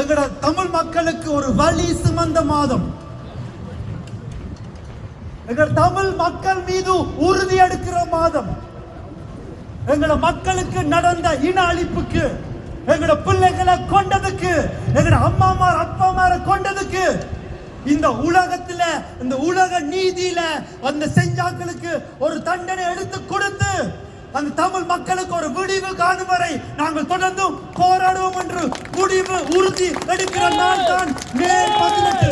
எங்கட தமிழ் மக்களுக்கு ஒரு வழி சுமந்த மாதம். எங்கட தமிழ் மக்கள் மீது உறுதி எடுக்கிற மாதம். எங்கட மக்களுக்கு நடந்த இன அழிப்புக்கு எங்கட பிள்ளைகளை கொண்டதுக்கு எங்கட அம்மாமார் அப்பாமார கொண்டதுக்கு இந்த உலகத்துல இந்த உலக நீதியில அந்த செஞ்சாக்களுக்கு ஒரு தண்டனை எடுத்து கொடுத்து அந்த தமிழ் மக்களுக்கு ஒரு விடிவு காணும் வரை நாங்கள் தொடர்ந்தும் போராடுவோம் என்று முடிவு உறுதி எடுக்கிற நாள் தான் மே பதினெட்டு.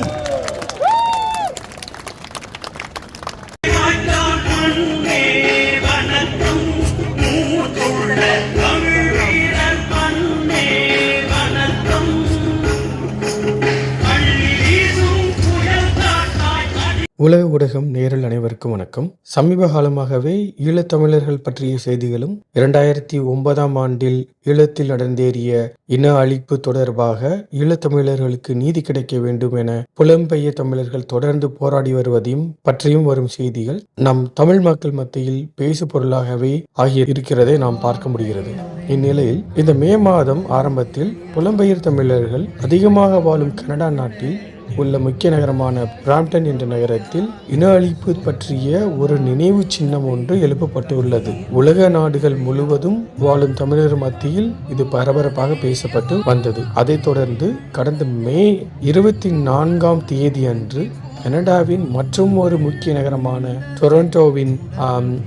தமிழகம் நேரில் அனைவருக்கும் வணக்கம். சமீப காலமாகவே ஈழத்தமிழர்கள் பற்றிய செய்திகளும் இரண்டாயிரத்தி ஒன்பதாம் ஆண்டில் ஈழத்தில் நடந்தேறிய இன அழிப்பு தொடர்பாக ஈழத்தமிழர்களுக்கு நீதி கிடைக்க வேண்டும் என புலம்பெயர் தமிழர்கள் தொடர்ந்து போராடி வருவதையும் பற்றியும் வரும் செய்திகள் நம் தமிழ் மக்கள் மத்தியில் பேசு பொருளாகவே ஆகி இருக்கிறதை நாம் பார்க்க முடிகிறது. இந்நிலையில் இந்த மே மாதம் ஆரம்பத்தில் புலம்பெயர் தமிழர்கள் அதிகமாக வாழும் கனடா நாட்டில் உள்ள முக்கிய நகரமான பிராம்டன் என்ற நகரத்தில் இன அழிப்பு பற்றிய ஒரு நினைவு சின்னம் ஒன்று எழுப்பப்பட்டுள்ளது. உலக நாடுகள் முழுவதும் வாழும் தமிழர் மத்தியில் இது பரபரப்பாக பேசப்பட்டு வந்தது. அதைத் தொடர்ந்து கடந்த மே இருபத்தி நான்காம் தேதி அன்று கனடாவின் மற்றும் ஒரு முக்கிய நகரமான டொரண்டோவின்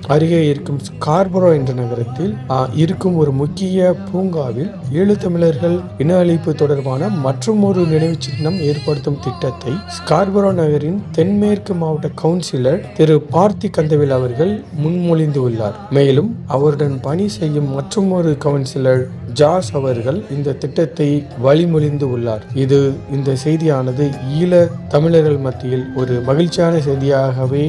அருகே இருக்கும் ஸ்கார்பரோ என்ற நகரத்தில் இருக்கும் ஒரு முக்கிய பூங்காவில் ஈழத்தமிழர்கள் இன அழிப்பு தொடர்பான மற்றும் ஒரு நினைவு சின்னம் ஏற்படுத்தும் திட்டத்தை ஸ்கார்பரோ நகரின் தென்மேற்கு மாவட்ட கவுன்சிலர் திரு பார்த்தி கந்தவில் அவர்கள் முன்மொழிந்துள்ளார். மேலும் அவருடன் பணி செய்யும் மற்றும் ஒரு கவுன்சிலர் ஜாஸ் அவர்கள் இந்த திட்டத்தை வழிமொழிந்து உள்ளார். இது இந்த செய்தியானது ஈழ தமிழர்கள் மத்தியில் ஒரு மகிழ்ச்சியான செய்தியாகவே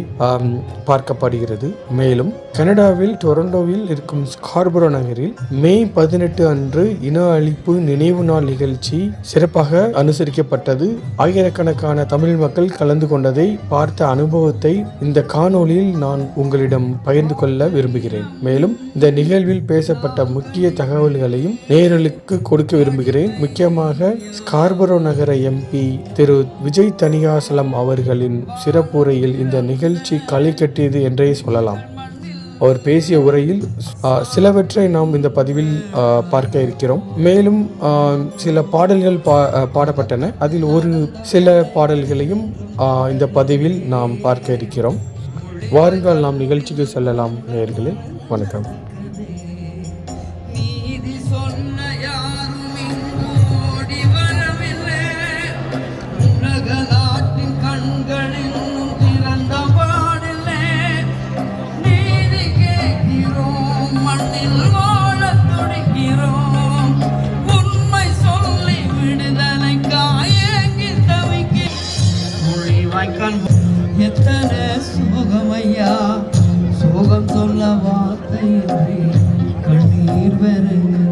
பார்க்கப்படுகிறது. மேலும் கனடாவில் டொரண்டோவில் இருக்கும் ஸ்கார்பரோ நகரில் மே பதினெட்டு அன்று இன அழிப்பு நினைவு நாள் நிகழ்ச்சி சிறப்பாக அனுசரிக்கப்பட்டது. ஆயிரக்கணக்கான தமிழ் மக்கள் கலந்து கொண்டதை பார்த்த அனுபவத்தை இந்த காணொளியில் நான் உங்களிடம் பகிர்ந்து கொள்ள விரும்புகிறேன். மேலும் இந்த நிகழ்வில் பேசப்பட்ட முக்கிய தகவல்களையும் நேரலுக்கு கொடுக்க விரும்புகிறேன். முக்கியமாக ஸ்கார்பரோ நகர எம்பி திரு. விஜய் தனியாசலம் அவர்களின் சிறப்புரையில் இந்த நிகழ்ச்சி களை கட்டியது என்றே சொல்லலாம். அவர் பேசிய உரையில் சிலவற்றை நாம் இந்த பதிவில் பார்க்க இருக்கிறோம். மேலும் சில பாடல்கள் பா பாடப்பட்டன. அதில் ஒரு சில பாடல்களையும் இந்த பதிவில் நாம் பார்க்க இருக்கிறோம். வாருங்கள் நாம் நிகழ்ச்சிக்கு செல்லலாம் நேர்களே வணக்கம். கண்ணீர் வருகிறையா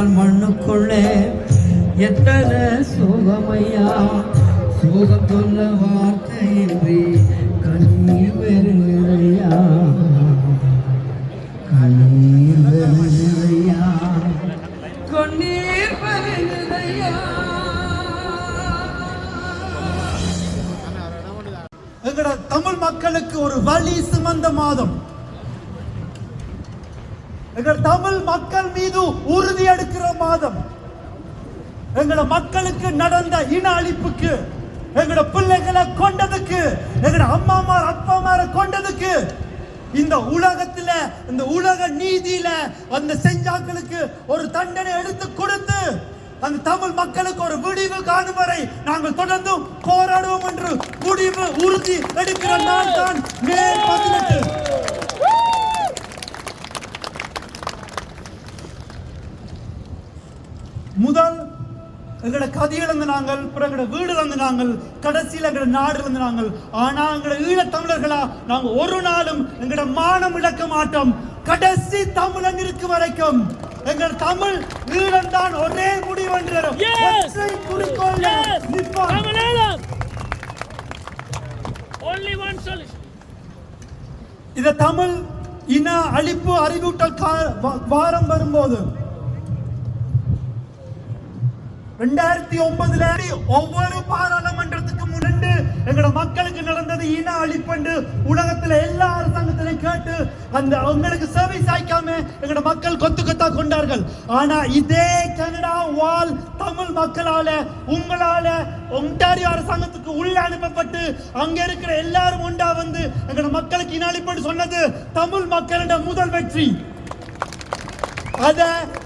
மொழி மண்ணுக்குள்ளே எத்தனை சுகமையா? சுகம் சொல்ல வார்த்தையின்றி கண்ணீர் பெறுகிறையா கண்ணீர் வருகிறதையா கண்ணீர் வருகிறதையா எங்கட தமிழ் மக்களுக்கு ஒரு வழி சுமந்த மாதம். எங்கள் தமிழ் மக்கள் மீது உறுதி எடுக்கிற மாதம் எங்கட மக்களுக்கு நடந்த இன அழிப்புக்கு எங்கட பிள்ளைகளை கொண்டதுக்கு எங்கட அம்மாமார் அப்பாமார கொண்டதுக்கு இந்த உலகத்துல இந்த உலக நீதியில அந்த செஞ்சாக்களுக்கு ஒரு தண்டனை எடுத்து கொடுத்து அந்த தமிழ் மக்களுக்கு ஒரு விடிவு காணும் வரை நாங்கள் தொடர்ந்தும் போராடுவோம் என்று முடிவு உறுதி எடுக்கிற நாள் தான் மே பதினெட்டு முதல் எங்களோட கதை இழந்து நாங்கள் பிறகு எங்களோட வீடு இழந்து நாங்கள் கடைசியில் எங்களோட நாடு இழந்து நாங்கள். ஆனா எங்களோட ஈழத் தமிழர்களா நாங்க ஒரு நாளும் எங்களோட மானம் இழக்க மாட்டோம். கடைசி தமிழன் இருக்கும் வரைக்கும். எங்கள் தமிழ் ஈழம் தான் ஒரே Yes! ஒற்றை குறிக்கோள். இந்த தமிழ் இன அழிப்பு அறிவூட்டல் வாரம் வரும்போது ரெண்டாயிரத்தி ஒன்பதுல ஒவ்வொரு பாராளுமன்றத்துக்கு முன்னண்டு எங்களோட மக்களுக்கு நடந்தது இன அழிப்பண்டு உலகத்துல எல்லா அரசாங்கத்திலையும் கேட்டு அந்த அவங்களுக்கு சேவை ஆய்க்காம எங்களோட மக்கள் கொத்து கொத்தா கொண்டார்கள். ஆனா இதே கனடா வால் தமிழ் மக்களால உங்களால ஒன்டாரியோ அரசாங்கத்துக்கு உள்ள அனுப்பப்பட்டு அங்க இருக்கிற எல்லாரும் ஒன்றா வந்து எங்களோட மக்களுக்கு இன அழிப்புன்னு சொன்னது தமிழ் மக்களிட முதல் வெற்றி. அத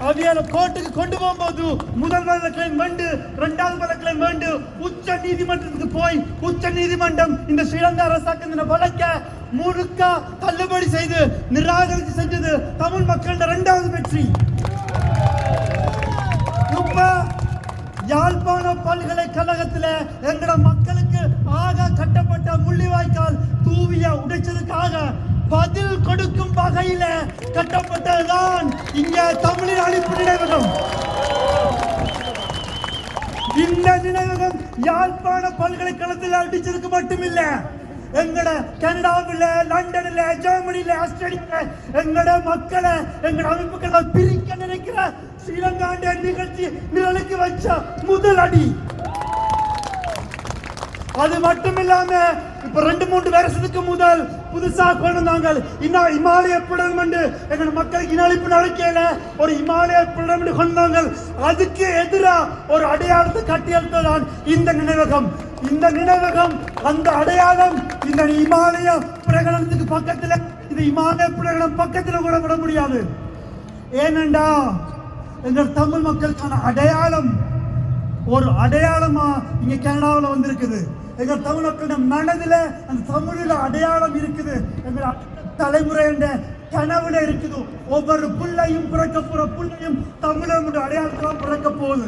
அவியல கோர்ட்டுக்கு கொண்டு போகும்போது முதல் வழக்கில் வேண்டு இரண்டாவது வழக்கில் வேண்டு உச்ச நீதிமன்றத்துக்கு போய் உச்ச நீதிமன்றம் இந்த ஸ்ரீலங்கா அரசாக்கு இந்த வழக்க முழுக்க தள்ளுபடி செய்து நிராகரித்து செஞ்சது தமிழ் மக்களின் இரண்டாவது வெற்றி. இப்ப யாழ்ப்பாண பல்கலைக்கழகத்துல எங்களோட மக்களுக்கு ஆக கட்டப்பட்ட முள்ளிவாய்க்கால் தூவிய உடைச்சதுக்காக பதில் கொடுக்கும் வகையில கட்டப்பட்டதுதான் இங்க தமிழின் அழிப்பு நினைவகம். இந்த நினைவகம் யாழ்ப்பாண பல்கலைக்கழகத்தில் அடிச்சதுக்கு மட்டுமில்ல. எங்கட கனடாவில் லண்டன்ல ஜெர்மனில ஆஸ்திரேலியா எங்கட மக்களை எங்கட அமைப்புகளை பிரிக்க நினைக்கிற ஸ்ரீலங்காண்ட நிகழ்ச்சி நிழலுக்கு வச்ச முதல் அடி. அது மட்டும் இல்லாம இப்ப ரெண்டு மூன்று வருஷத்துக்கு முதல் புதுசா கொண்டு வந்தாங்க. இன்னும் இமாலய புடம் எங்கள் மக்களுக்கு இனழிப்பு நடக்கையில ஒரு இமாலய புடம் கொண்டு அதுக்கு எதிராக ஒரு அடையாளத்தை கட்டியெழுத்ததான் இந்த நினைவகம். இந்த நினைவகம் அந்த அடையாளம் இந்த இமாலய பிரகடனத்துக்கு பக்கத்துல இந்த இமாலய பிரகடனம் பக்கத்துல கூட விட முடியாது. ஏனண்டா எங்கள் தமிழ் மக்களுக்கான அடையாளம் ஒரு அடையாளமா இங்க கனடாவில் வந்திருக்குது. எங்கள் தமிழ் மனதில் அந்த தமிழில் அடையாளம் இருக்குது. எங்க தலைமுறை என்ற கனவுல இருக்குது. ஒவ்வொரு புள்ளையும் பிறக்க போற புள்ளையும் தமிழர் அடையாளத்தான் பிறக்க போகுது.